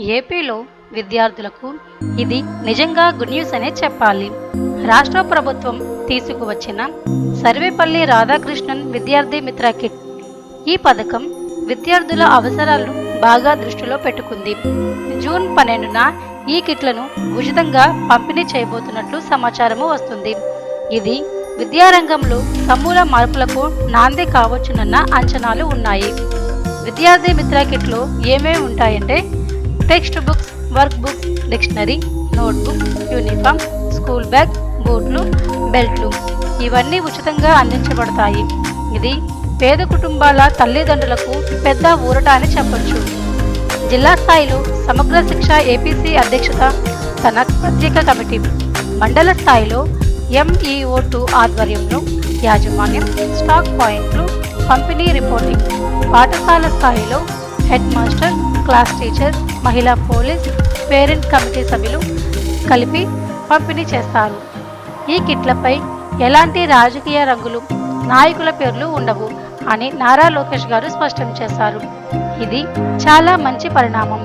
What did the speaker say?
ఏపీలో విద్యార్థులకు ఇది నిజంగా గుడ్ న్యూస్ అనే చెప్పాలి. రాష్ట్ర ప్రభుత్వం తీసుకువచ్చిన సర్వేపల్లి రాధాకృష్ణన్ విద్యార్థి మిత్ర కిట్. ఈ పథకం విద్యార్థుల అవసరాలను బాగా దృష్టిలో పెట్టుకుంది. జూన్ పన్నెండున ఈ కిట్లను ఉచితంగా పంపిణీ చేయబోతున్నట్లు సమాచారము వస్తుంది. ఇది విద్యారంగంలో సమూల మార్పులకు నాంది కావచ్చునన్న అంచనాలు ఉన్నాయి. విద్యార్థి మిత్ర కిట్లో ఏమేమి ఉంటాయంటే text books work books dictionary notebook uniform school bag బూట్లు బెల్ట్లు. ఇవన్నీ ఉచితంగా అందించబడతాయి. ఇది పేద కుటుంబాల తల్లిదండ్రులకు పెద్ద ఊరట అని చెప్పొచ్చు. జిల్లా స్థాయిలో సమగ్ర శిక్ష ఏపీసీ అధ్యక్షత తన ప్రత్యేక కమిటీ. మండల స్థాయిలో ఎంఈఓ టూ ఆధ్వర్యంలో యాజమాన్యం స్టాక్ పాయింట్లు పంపిణీ రిపోర్టింగ్. పాఠశాల స్థాయిలో హెడ్ మాస్టర్ క్లాస్ టీచర్ మహిళా పోలీస్ పేరెంట్ కమిటీ సభ్యులు కలిపి పంపిణీ చేస్తారు. ఈ కిట్లపై ఎలాంటి రాజకీయ రంగులు నాయకుల పేర్లు ఉండవు అని నారా లోకేష్ గారు స్పష్టం చేశారు. ఇది చాలా మంచి పరిణామం.